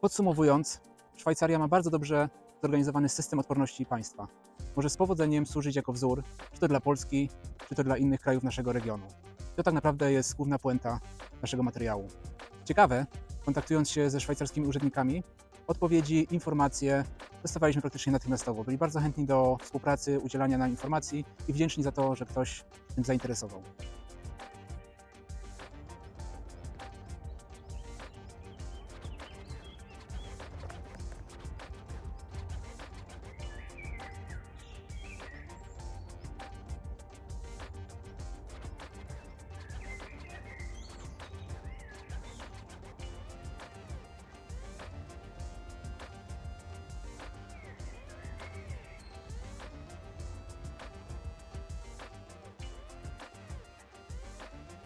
Podsumowując, Szwajcaria ma bardzo dobrze zorganizowany system odporności państwa. Może z powodzeniem służyć jako wzór, czy to dla Polski, czy to dla innych krajów naszego regionu. To tak naprawdę jest główna puenta naszego materiału. Ciekawe, kontaktując się ze szwajcarskimi urzędnikami, odpowiedzi, informacje dostawaliśmy praktycznie natychmiastowo. Byli bardzo chętni do współpracy, udzielania nam informacji i wdzięczni za to, że ktoś tym zainteresował.